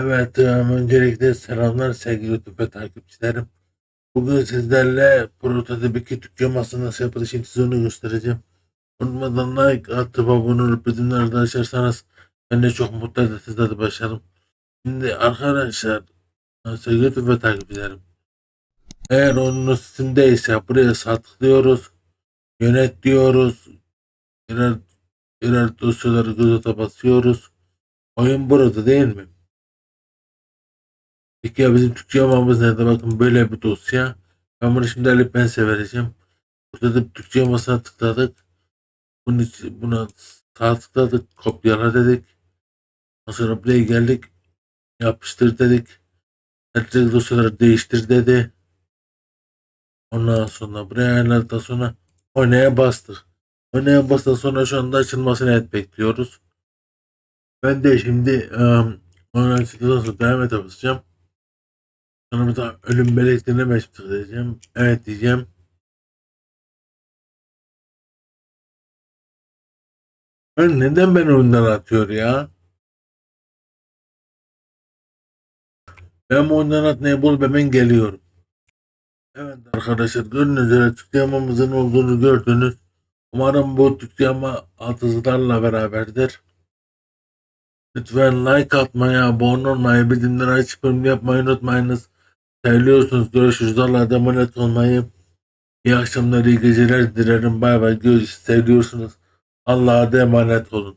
Evet, e, öncelikle selamlar sevgili YouTube takipçilerim. Bugün sizlerle prototip 2 Türkçe masa nasıl yapılır şimdi size onu göstereceğim. Unutmadan like atıp abone olup bildirimleri de açarsanız ben de çok mutlu eder sizler de başarım. Şimdi arkadaşlar e, sevgili YouTube takipçilerim. Eğer onun Steam'deyse buraya sağ tıklıyoruz. Yönet diyoruz. Birer, birer dosyaları göze basıyoruz. Oyun burada değil mi? Peki ya bizim Türkçe yamamız nerede? Bakın böyle bir dosya. Ben bunu şimdi alıp ben size vereceğim. Burada da Türkçe yamasına tıkladık. Bunun için, buna sağ tıkladık. Kopyala dedik. Sonra buraya geldik. Yapıştır dedik. Herkes dosyaları değiştir dedi. Ondan sonra buraya ayarladıktan sonra oynaya bastık. Oynaya bastıktan sonra şu anda açılmasını et bekliyoruz. Ben de şimdi um, oynaya çıktıktan sonra devam basacağım. Daha ölüm meleklerine meşgul tıklayacağım. Evet diyeceğim. Ben neden ben oyundan atıyor ya? Ben oyundan atmaya bul hemen geliyorum. Evet arkadaşlar gördüğünüz üzere tıklayamamızın olduğunu gördünüz. Umarım bu tıklayama atıcılarla beraberdir. Lütfen like atmayı, abone olmayı, bildirimleri açıp yorum yapmayı unutmayınız. Seviyorsunuz. Görüşürüz. Allah'a emanet olmayı. İyi akşamlar, iyi geceler dilerim. Bay bay. Görüşürüz. Seviyorsunuz. Allah'a emanet olun.